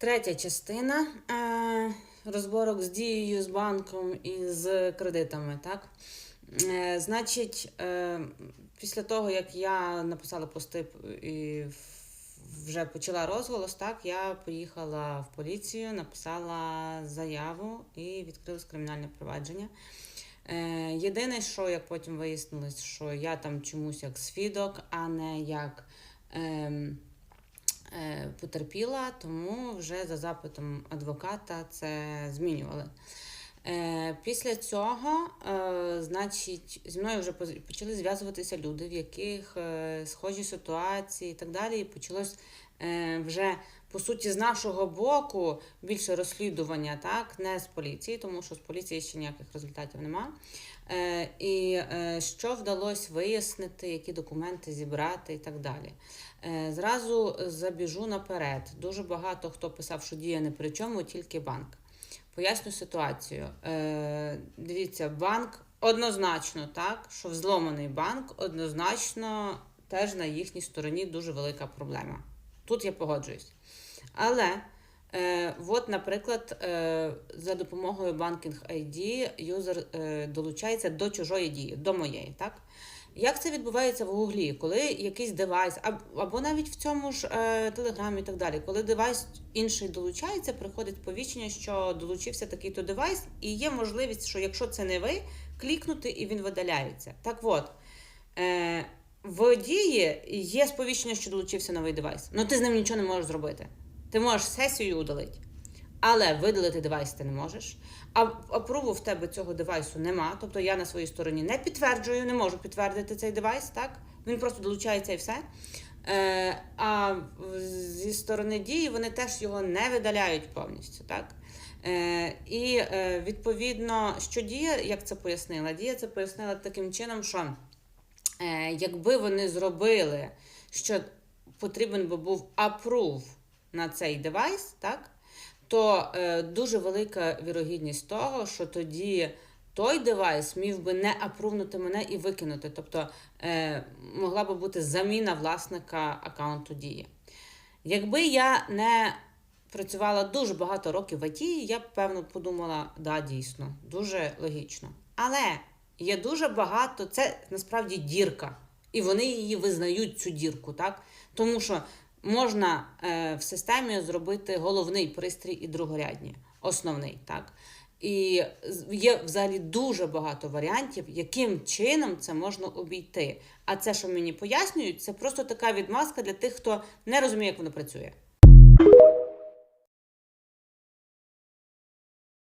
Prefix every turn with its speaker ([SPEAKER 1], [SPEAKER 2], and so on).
[SPEAKER 1] Третя частина е, розборок з дією, з банком і з кредитами. Так? Е, значить, е, після того, як я написала пости і вже почала розголос, так, я поїхала в поліцію, написала заяву і відкрилось кримінальне провадження. Єдине, що як потім вияснилось, що я там чомусь як свідок, а не як. ем, потерпіла, тому вже за запитом адвоката це змінювали. Е, Після цього, е, значить, зі мною вже почали зв'язуватися люди, в яких е, схожі ситуації і так далі. І почалось вже по суті з нашого боку більше розслідування, так, не з поліції, тому що з поліції ще ніяких результатів нема. Е, і е, що вдалося вияснити, які документи зібрати і так далі. Е, Зразу забіжу наперед. Дуже багато хто писав, що дія не при чому, тільки банк. Поясню ситуацію. Е, дивіться, банк однозначно так, що взломаний банк однозначно теж на їхній стороні дуже велика проблема. Тут я погоджуюсь. Але е, от, наприклад, е, за допомогою Banking ID юзер е, долучається до чужої дії, до моєї, так? Як це відбувається в Гуглі, коли якийсь девайс, або навіть в цьому ж е, Телеграмі і так далі, коли девайс інший долучається, приходить повіщення, що долучився такий-то девайс, і є можливість, що якщо це не ви, клікнути і він видаляється. Так от, е, в дії є сповіщення, що долучився новий девайс. Ну ти з ним нічого не можеш зробити. Ти можеш сесію удалити. Але видалити девайс ти не можеш. А апруву в тебе цього девайсу нема. Тобто я на своїй стороні не підтверджую, не можу підтвердити цей девайс, так? Він просто долучається і все. Е, а зі сторони дії вони теж його не видаляють повністю, так? Е, і е, відповідно, що дія, як це пояснила? Дія це пояснила таким чином, що якби вони зробили, що потрібен би був апрув на цей девайс, так? то е, дуже велика вірогідність того, що тоді той девайс міг би не апрувнути мене і викинути. Тобто е, могла би бути заміна власника аккаунту дії. Якби я не працювала дуже багато років в ІТ, я б певно подумала, да, дійсно, дуже логічно. Але є дуже багато, це насправді дірка, і вони її визнають, цю дірку, так? Тому що можна е, в системі зробити головний пристрій і другорядні, основний, так? І є взагалі дуже багато варіантів, яким чином це можна обійти. А це, що мені пояснюють, це просто така відмазка для тих, хто не розуміє, як воно працює.